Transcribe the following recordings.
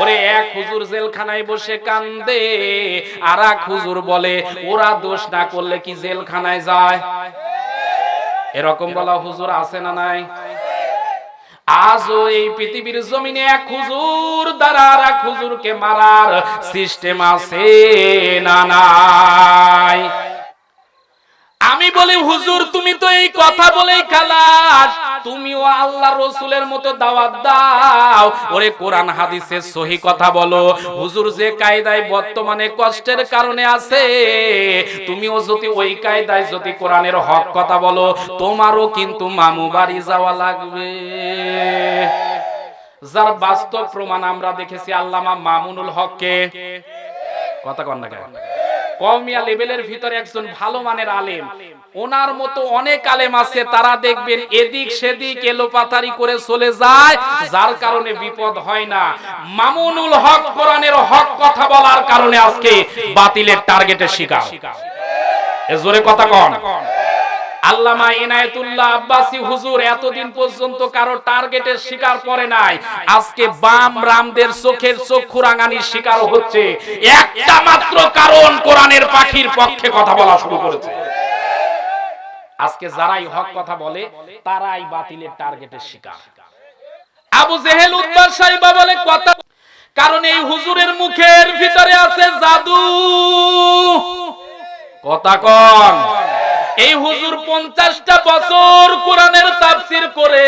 ওরে এক হুজুর জেলখানায় বসে কান্দে আর এক হুজুর বলে, ওরা দোষ না করলে কি জেলখানায় যায়? এরকম বলা হুজুর আছে না নাই? আজও এই পৃথিবীর জমিনে এক হুজুর দ্বারা আর এক হুজুরকে মারার সিস্টেম আছে না নাই? আমি বলি, হুজুর, তুমি তো এই কথা বলেই খালাস। তুমিও আল্লাহ রসুলের মতো দাওয়াত দাও। ওরে কোরআন হাদিসের সহি কথা বলো। হুজুর, যে কায়দায় বর্তমানে কষ্টের কারণে আছে, তুমিও যদি ওই কায়দায় যদি কোরআনের হক কথা বলো, তোমারও কিন্তু মামু বাড়ি যাওয়া লাগবে। যার বাস্তব প্রমাণ আমরা দেখেছি, আল্লামা মামুনুল হককে। কথা কন না কেন? কওমিয়া লেভেলের ভিতরে একজন ভালো মানের আলেম। ওনার মতো অনেক আলেম আছে, তারা দেখবেন এদিক সেদিক এলোপাতারি করে চলে যায়, যার কারণে বিপদ হয় না। মামুনুল হক কোরআনের হক কথা বলার কারণে আজকে বাতিলের টার্গেটের শিকার। জোরে কথা কন। আল্লামা ইনায়েতুল্লাহ আব্বাসি হুজুর এতদিন পর্যন্ত কারও টার্গেটের শিকার নাই। আজকে বাম রামদের চোখের চক্ষু রাঙানির শিকার হচ্ছে। একটা মাত্র কারণ কোরআনের পাখির পক্ষে কথা বলা শুরু করেছে। আজকে যারাই হক কথা বলে, তারাই বাতিলের টার্গেটের শিকার। আবু জেহেল উদ্বার সাহিবা বলে, কথা কারণ এই হুজুরের মুখের ভিতরে আছে জাদু। কথা কন। এই হুজুর পঞ্চাশটা বছর কোরআনের তাফসির করে,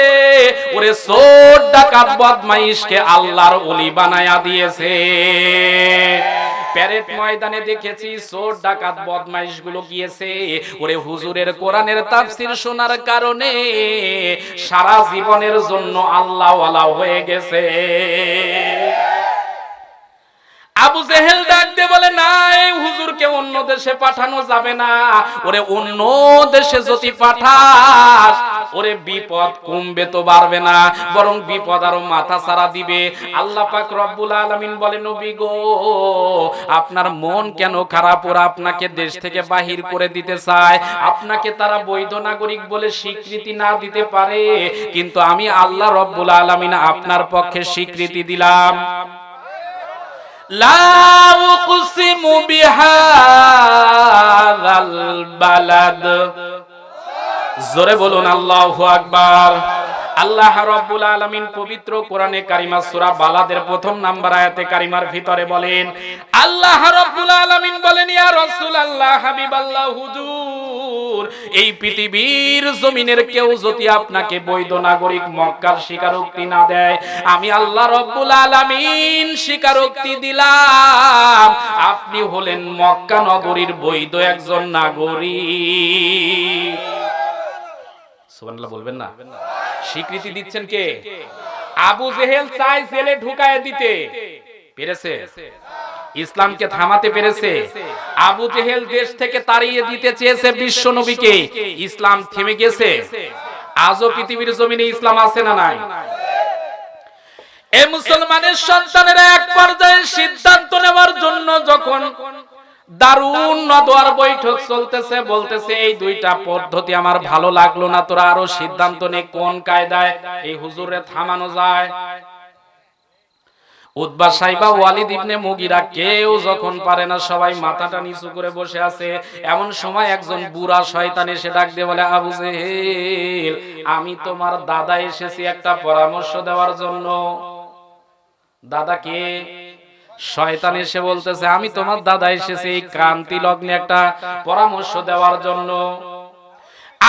ওরে সোর ডাকাত, বদমাইশকে আল্লাহর ওলি বানায়া দিয়েছে। প্যারেড ময়দানে দেখেছি সোর ডাকাত বদমাইশগুলো গিয়েছে। ওরে হুজুরের কোরআনের তাফসির শোনার কারণে সারা জীবনের জন্য আল্লাহওয়ালা হয়ে গেছে। আবু জেহেল ডাক দিয়ে বলে, না হুজুরকে অন্য দেশে পাঠানো যাবে না। ওরে, অন্য দেশে যদি পাঠাস, ওরে, বিপদ কমবে তো বাড়বে না, বরং বিপদ আরও মাথা সারা দিবে। আল্লাহ পাক রব্বুল আলামিন বলে, নবী গো, আপনার মন কেন খারাপ? ওরা আপনাকে দেশ থেকে বাহির করে দিতে চায়। আপনাকে তারা বৈধ নাগরিক বলে স্বীকৃতি না দিতে পারে, কিন্তু আমি আল্লাহ রব্বুল আলামিন আপনার পক্ষে স্বীকৃতি দিলাম। لا أقسم بهذا البلد زربلون الله أكبر আল্লাহ রাব্বুল আলামিন পবিত্র কোরআনে কারিমা সূরা বালাদের প্রথম নাম্বার আয়াতে কারিমার ভিতরে বলেন, আল্লাহ রাব্বুল আলামিন বলেন, ইয়া রাসূলুল্লাহ হাবিবাল্লাহ হুজুর, এই পৃথিবীর জমিনের কেউ যদি আপনাকে বৈধ নাগরিক মক্কার স্বীকারোক্তি না দেয়, আমি আল্লাহ রাব্বুল আলামিন স্বীকারোক্তি দিলাম। আপনি হলেন মক্কা নগরীর বৈধ একজন নাগরিক। সুবহানাল্লাহ বলবেন না? স্বীকৃতি দিচ্ছেন কে? আবু জেহেল চাই জেলে ঢুকায় দিতে। পেরেছে। ইসলামকে থামাতে পেরেছে। আবু জেহেল দেশ থেকে তাড়িয়ে দিতে চেয়েছে বিশ্ব নবীকে। ইসলাম থেমে গেছে। আজও পৃথিবীর জমিনে ইসলাম আছে না নাই? এ মুসলমানের সন্তানেরা এক পর্যায়ে সিদ্ধান্ত নেওয়ার জন্য যখন সবাই মাথাটা নিচু করে বসে আছে। এমন সময় একজন বুড়া শয়তান এসে ডাক বলে, আবু আমি তোমার দাদা এসেছি একটা পরামর্শ দেওয়ার জন্য। দাদা কে? শয়তান এসে বলতেছে, আমি তোমার দাদা এসেছি এই ক্রান্তি লগ্নে একটা পরামর্শ দেওয়ার জন্য।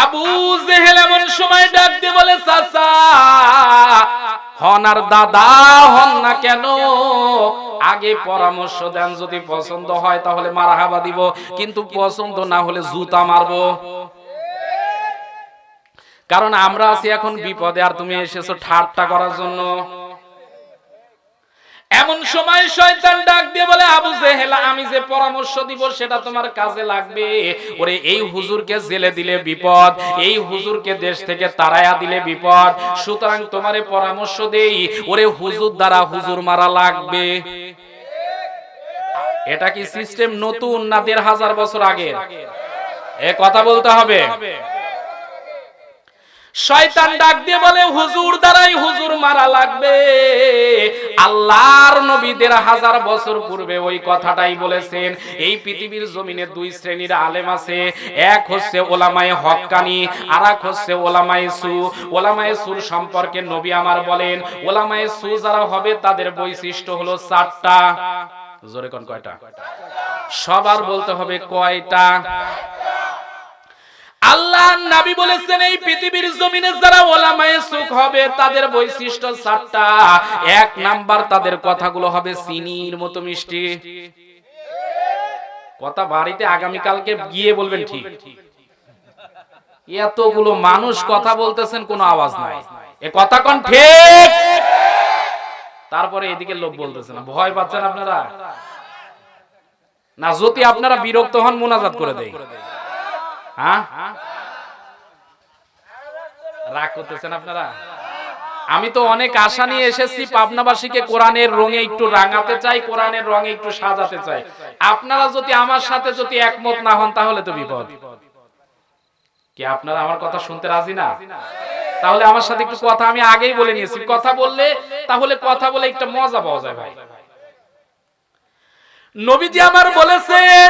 আবু জেহেল এমন সময় ডাক দিয়ে বলে, চাচা, হন আর দাদা, হন না কেন? আগে পরামর্শ দেন, যদি পছন্দ হয় তাহলে মারাহাবা দিব, কিন্তু পছন্দ না হলে জুতা মারবো। কারণ আমরা আছি এখন বিপদে, আর তুমি এসেছ ঠাট্টা করার জন্য। এমন সময় শয়তান ডাক দিয়ে বলে, আবু জেহেল, আমি যে পরামর্শ দিব, সেটা তোমার কাজে লাগবে। ওরে, এই হুজুরকে জেলে দিলে বিপদ, এই হুজুরকে দেশ থেকে তাড়ায়া দিলে বিপদ। সুতরাং তোমারে পরামর্শ দেই, ওরে হুজুর দ্বারা হুজুর মারা লাগবে। এটা কি সিস্টেম নতুন না দেড় হাজার বছর আগে এ কথা বলতে হবে। শয়তান ডাক দিয়ে বলে, হুজুর দ্বারাই হুজুর মারা লাগবে। আল্লাহর নবীদের হাজার বছর পূর্বে ওই কথাটাই বলেছেন। এই পৃথিবীর জমিনে দুই শ্রেণির আলেম আছে। এক হচ্ছে ওলামায়ে হক্কানি আর এক হচ্ছে ওলামায়ে সু। ওলামায়ে সুর সম্পর্কে নবী আমার বলেন, ওলামায়ে সু যারা হবে, তাদের বৈশিষ্ট্য হলো চারটা। জোরে কোন কয়টা? সবার বলতে হবে কয়টা? আল্লাহ নবী বলেছেন, এই পৃথিবীর জমিনে যারা ওলামায়ে সুখ হবে, তাদের বৈশিষ্ট্য সাতটা। এক নাম্বার তাদের কথাগুলো হবে চিনির মতো মিষ্টি। কথা বাড়িতে আগামী কালকে গিয়ে বলবেন ঠিক। এতগুলো মানুষ কথা বলতেছেন, কোনো আওয়াজ নাই। এ কথা কোন ঠিক? তারপরে এদিকে লোক বলতেছে না। ভয় পাচ্ছেন আপনারা? না, যদি আপনারা বিরক্ত হন, মোনাজাত করে দেয় হ্যাঁ? রাগ করতেছেন আপনারা? আমি তো অনেক আশা নিয়ে এসেছি পাবনাবাসীকে কোরআনের রঙে একটু রাঙাতে চাই, কোরআনের রঙে একটু সাজাতে চাই। আপনারা যদি আমার সাথে যদি একমত না হন, তাহলে তো বিপদ। কি আপনারা আমার কথা শুনতে রাজি না? তাহলে আমার সাথে একটু কথা আমি আগেই বলে নিয়েছি। কথা বললে, তাহলে কথা বলে একটা মজা পাওয়া যায় ভাই। নবীজি আমার বলেছেন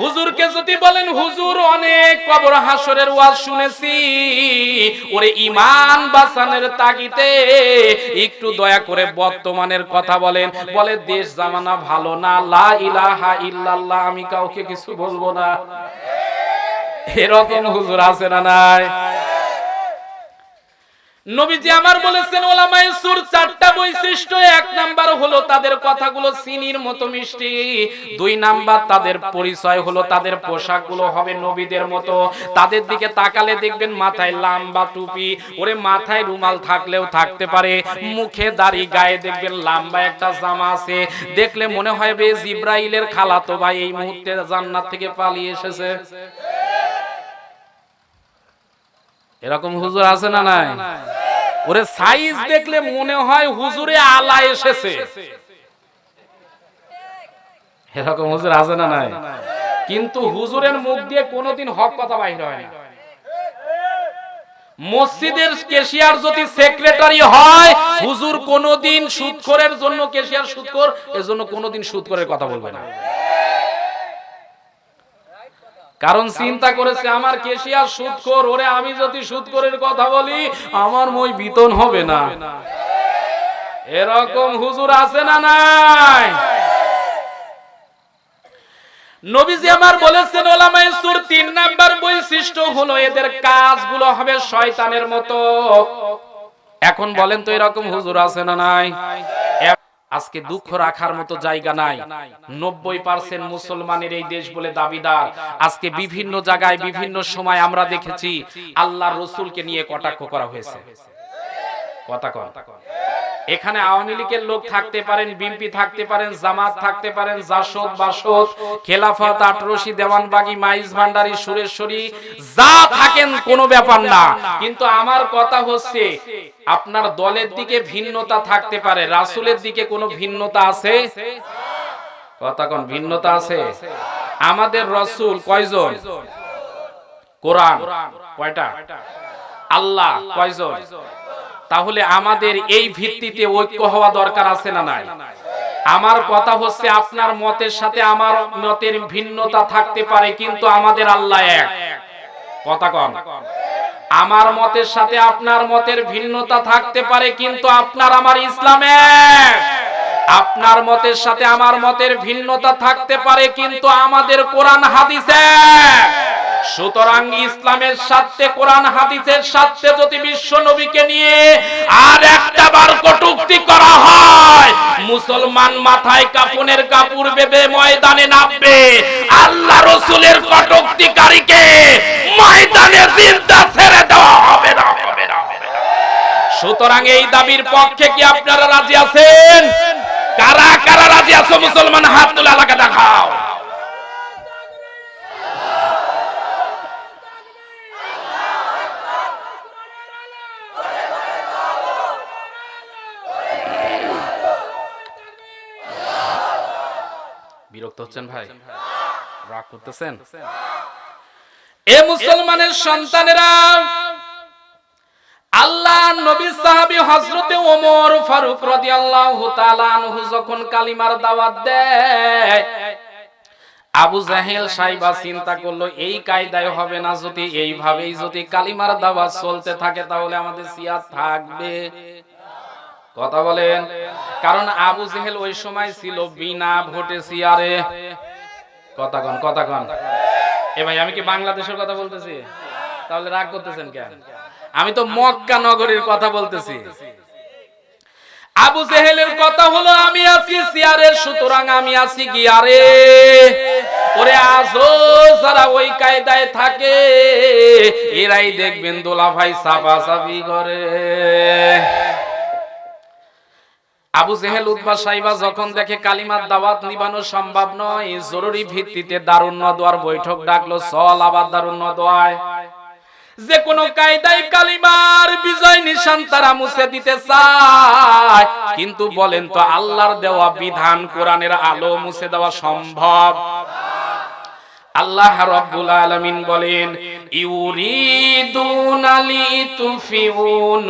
হুজুরকে যদি বলেন, হুজুর, অনেক কবর হাসরের ওয়াজ শুনেছি। ওরে ইমান বাঁচানোর তাগিতে একটু দয়া করে বর্তমানের কথা বলেন। বলে, দেশ জামানা ভালো না, লা ইলাহা ইল্লাল্লাহ, আমি কাউকে কিছু বলব না। এরকম হুজুর আছে না নাই? নবীজি আমার বলেছেন, ওলামায়ে সুর চারটা বৈশিষ্ট্য। এক নাম্বার হলো তাদের কথাগুলো চিনির মতো মিষ্টি। দুই নাম্বার তাদের পরিচয় হলো তাদের পোশাকগুলো হবে নবীদের মতো। তাদের দিকে তাকালে দেখবেন মাথায় লাম্বা টুপি, ওরে মাথায় রুমাল থাকলেও থাকতে পারে। মুখে দাড়ি, গায়ে দেখবেন লম্বা একটা জামা আছে। দেখলে মনে হয় বে জিব্রাইলের খালাতো ভাই এই মুহূর্তে জান্নাত থেকে পালিয়ে এসেছে। এরকম হুজুর আছে না নাই? ওরে সাইজ দেখলে মনে হয় হুজুরে আলা এসেছে। এরকম হুজুর আছে না নাই? কিন্তু হুজুরের মুখ দিয়ে কোনোদিন হক কথা বাইর হয় না। মসজিদের কেশিয়ার যদি সেক্রেটারি হয়, হুজুর কোনোদিন সুদখোরের জন্য কেশিয়ার সুদখোর এজন্য কোনোদিন সুদখোরের কথা বলবে না। কারণ চিন্তা করেছে আমার কেশিয়ার সুদখোর ওরে আমি যদি সুদখোরের কথা বলি আমার মই বিতন হবে না। এরকম হুজুর আছে না নাই? নবীজি আমার বলেছেন ওলামায়ে সুর তিন নাম্বার বৈশিষ্ট্য হলো এদের কাজগুলো হবে শয়তানের মতো। এখন বলেন তো এরকম হুজুর আছে না নাই? আজকে দুঃখ রাখার মতো জায়গা নাই। নব্বই পার্সেন্ট মুসলমানের এই দেশ বলে দাবিদার। আজকে বিভিন্ন জায়গায় বিভিন্ন সময় আমরা দেখেছি আল্লাহ রসুলকে নিয়ে কটাক্ষ করা হয়েছে। কথা কন। এখানে আওয়ামী লীগের লোক থাকতে পারেন বিএনপি থাকতে পারেন জামাত থাকতে পারেন জাসদ বাসদ খেলাফত আটরশি দেওয়ানবাগি মাইজ ভান্ডারি সুরেশ্বরী যা থাকেন কোনো ব্যাপার না। কিন্তু আমার কথা হচ্ছে আপনার দলের দিকে ভিন্নতা থাকতে পারে, রাসুলের দিকে কোনো ভিন্নতা আছে? কথা কোন ভিন্নতা আছে। আমাদের রসুল কয়জন? কোরআন কয়টা? আল্লাহ কয়জন? তাহলে আমাদের এই ভিত্তিতে ঐক্য হওয়া দরকার আছে না নাই? আমার কথা হচ্ছে আপনার মতের সাথে আমার মতের ভিন্নতা থাকতে পারে, কিন্তু আমাদের আল্লাহ এক। কথা কম আমার মতের সাথে আপনার মতের ভিন্নতা থাকতে পারে, কিন্তু আপনার আমার ইসলাম। আপনার মতের সাথে আমার মতের ভিন্নতা থাকতে পারে, কিন্তু আমাদের কোরআন হাদিসে। সুতরাং ইসলামের সাথে কোরআন হাদিসের সাথে যদি বিশ্ব নবীকে নিয়ে আর একটা বার কটুক্তি করা হয়, মুসলমান মাথায় কাপনের কাপড় বেবে ময়দানে নামবে। আল্লাহ রসুলের কটুক্তিকারীকে সুতরাং এই দাবির পক্ষে কি আপনারা রাজি আছেন? কারা কারা রাজি আছো মুসলমান হাত তুলে এলাকা দেখাও। বিরক্ত হচ্ছেন ভাই? রাগ করতেছেন? এ মুসলমানের সন্তানেরা, আল্লাহ নবী সাহাবী হযরতে ওমর ফারুক রাদিয়াল্লাহু তাআলা আনহু যখন কালিমার দাওয়াত দেয়, আবু জাহেল সাইবা চিন্তা করল, এই কায়দায় হবে না যদি, এইভাবেই যদি কালিমার দাওয়াত চলতে থাকে তাহলে আমাদের সিয়াদ থাকবে। কথা বলেন, কারণ আবু জেহেল ওই সময় ছিল বিনা ভোটে সিয়ারে। কথা কন কথা কন। এ ভাই, আমি কি বাংলাদেশের কথা বলতেছি? তাহলে রাগ করতেছেন কেন? আমি তো মক্কা নগরীর কথা বলতেছি। আবু জেহেলের কথা হলো, আমি আছি সিয়ারের, সুতরাং আমি আছি গিয়ারে। ওরে আজও যারা ওই কায়দায় থাকে, এরাই দেখবেন দোলা ভাই সাফা সাফি করে। আবু জেহেল উদ্বা সাইবা যখন দেখে কালিমার দাওয়াত নিবানো সম্ভব নয়, জরুরি ভিত্তিতে দারুণ দোয়ার বৈঠক ডাকলো, চল আবার দারুণ দোয়ায় যে কোনো কায়দায় কালিমার বিজয় নিশান তারা মুছে দিতে চায়। কিন্তু বলেন তো, আল্লাহর দেওয়া বিধান কোরআনের আলো মুছে দেওয়া সম্ভব? আল্লাহ রাব্বুল আলামিন বলেন, ইউরিদুনা লিতুফিউ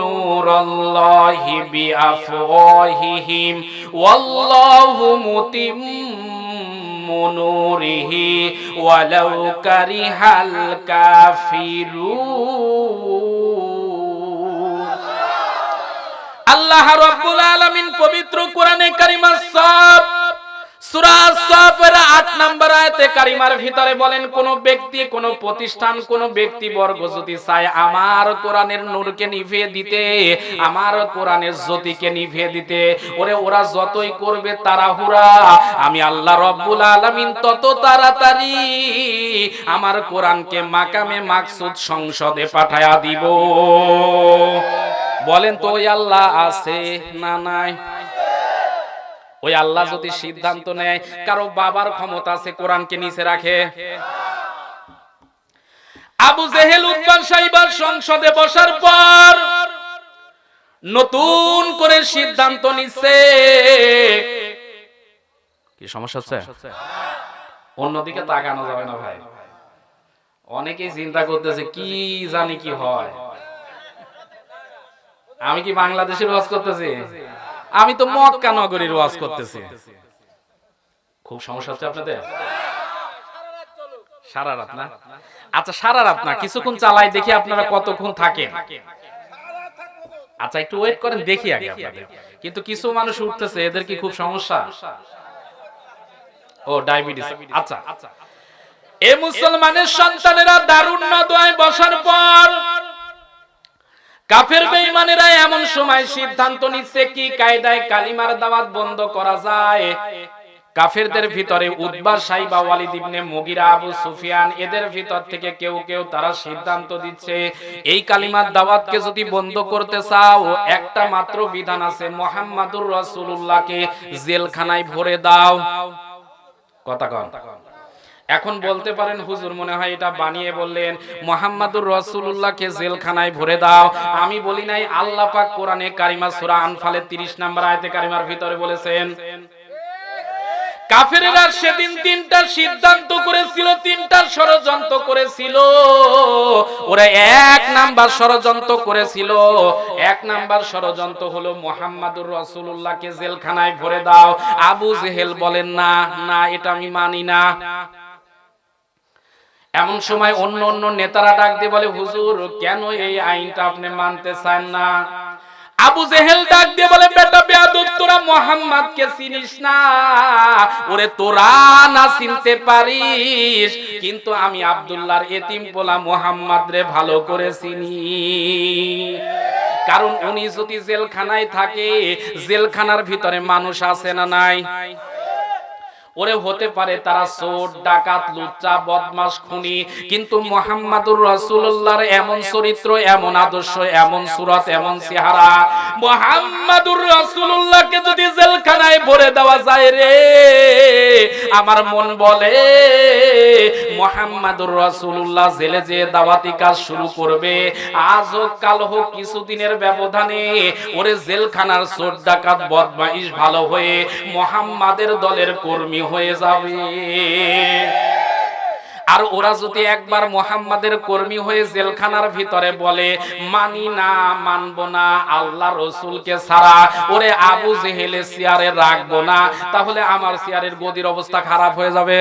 নূরাল্লাহি বিআফওয়াহিহিম, ওয়াল্লাহু মুতিম্মু নূরিহি, ওয়ালাউ কারিহাল কাফিরুন। আল্লাহ রাব্বুল আলামিন পবিত্র কোরআনে কারিমা সব সূরা সাফের 8 নম্বর আয়াতে কারিমার ভিতরে বলেন, কোন ব্যক্তি, কোন প্রতিষ্ঠান, কোন ব্যক্তি বর্গ যদি চায় আমার কোরআনের নূরকে নিভিয়ে দিতে, আমার কোরআনের জ্যোতিকে নিভিয়ে দিতে, ওরে ওরা যতই করবে আমি আল্লাহ রব্বুল তত তাড়াতাড়ি আমার কোরআনকে মাকামে মাকসুদ সংসদে পাঠায়া দিব। বলেন তো আল্লাহ আছে না নাই? ওই আল্লাহ যদি সিদ্ধান্ত নেয় কারও বাবার ক্ষমতা আছে কোরআনকে নিচে রাখে। আবু জেহেল উদ্বান সাহিবার সংসদে বসার পর নতুন করে সিদ্ধান্ত নিচ্ছে কি সমস্যা হচ্ছে? অন্যদিকে তাকানো যাবে না ভাই। অনেকেই চিন্তা করতেছে কি জানি কি হয়। আমি কি বাংলাদেশের ওয়াজ করতেছি? আমি তো মক্কা নগরীর ওয়াজ করতেছি। খুব সমস্যা হচ্ছে আপনাদের? সারা রাত না? আচ্ছা সারা রাত না কিছুক্ষণ চালাই দেখি আপনারা কতক্ষণ থাকেন। আচ্ছা একটু ওয়েট করেন দেখি আগে আপনাদের। কিন্তু কিছু মানুষ উঠতেছে এদের কি খুব সমস্যা? ও ডায়াবেটিস আচ্ছা। এ মুসলমানের সন্তানেরা দারুণ নদয় বসার পর কাফের বেঈমানেরা এমন সময় সিদ্ধান্ত নিচ্ছে কি কায়দায় কালিমার দাওয়াত বন্ধ করা যায়। কাফেরদের ভিতরে উদ্বা সাইবা ওয়ালিদ ইবনে মুগিরা আবু সুফিয়ান এদের ভিতর থেকে কেউ কেউ তারা সিদ্ধান্ত দিচ্ছে এই কালিমার দাওয়াতকে যদি বন্ধ করতে চাও একটা মাত্র বিধান আছে মোহাম্মদুর রাসূলুল্লাহকে জেলখানায় ভরে দাও। কথা কন। এখন বলতে পারেন, হুজুর মনে হয় এটা বানিয়ে বললেন, মোহাম্মদুর রসুল্লাহকে জেলখানায় ভরে দাও। আমি বলি নাই, আল্লাহ পাক কোরআনে কারিমা সূরা আনফালের 30 নম্বর আয়াতে কারিমার ভিতরে বলেছেন, কাফেরেরা সেদিন তিনটা সিদ্ধান্ত করেছিল, তিনটা ষড়যন্ত্র করেছিল। ওরা এক নাম্বার ষড়যন্ত্র করেছিল। এক নাম্বার ষড়যন্ত্র হলো, মোহাম্মদুর রসুল্লাহকে জেলখানায় ভরে দাও। আবু জেহেল বলেন, না না, এটা আমি মানি না। এমন সময় অন্য অন্য নেতারা ডাক দিয়ে বলে, হুজুর, কেন এই আইনটা আপনি মানতে চান না? আবু জেহেল ডাক দিয়ে বলে, বেটা বেয়াদব, তোরা মোহাম্মদ কে চিনিস না। ওরে তোরা না চিনতে পারিস, কিন্তু আমি আব্দুল্লাহর এতিম পোলা মোহাম্মদ রে ভালো করে চিনি। কারণ উনি যদি জেলখানায় থাকে, জেলখানার ভিতরে মানুষ আছে না নাই? ওরে হতে পারে তারা চোর, ডাকাত, লুচ্চা বদমাস খুনি। কিন্তু মোহাম্মদুর রাসূলুল্লাহর এমন চরিত্র, এমন আদর্শ, এমন সুরত, এমন চেহারা। মোহাম্মদুর রাসূলুল্লাহকে যদি জেলখানায় ভরে দেওয়া যায় রে, আমার মন বলে মোহাম্মদুর রাসূলুল্লাহ জেলে যে দাওয়াতি কাজ শুরু করবে। আজ হোক কাল হোক কিছুদিনের ব্যবধানে ওরে জেলখানার চোর ডাকাত বদমাইশ ভালো হয়ে মোহাম্মদের দলের কর্মী হয়ে যাবে। আর ওরা যদি একবার মোহাম্মদের কর্মী হয়ে জেলখানার ভিতরে বলে, মানি না, মানবো না, আল্লাহ রসুলকে ছাড়া ওরে আবু জেহেলে চেয়ারে রাখব না, তাহলে আমার চেয়ারের গদির অবস্থা খারাপ হয়ে যাবে।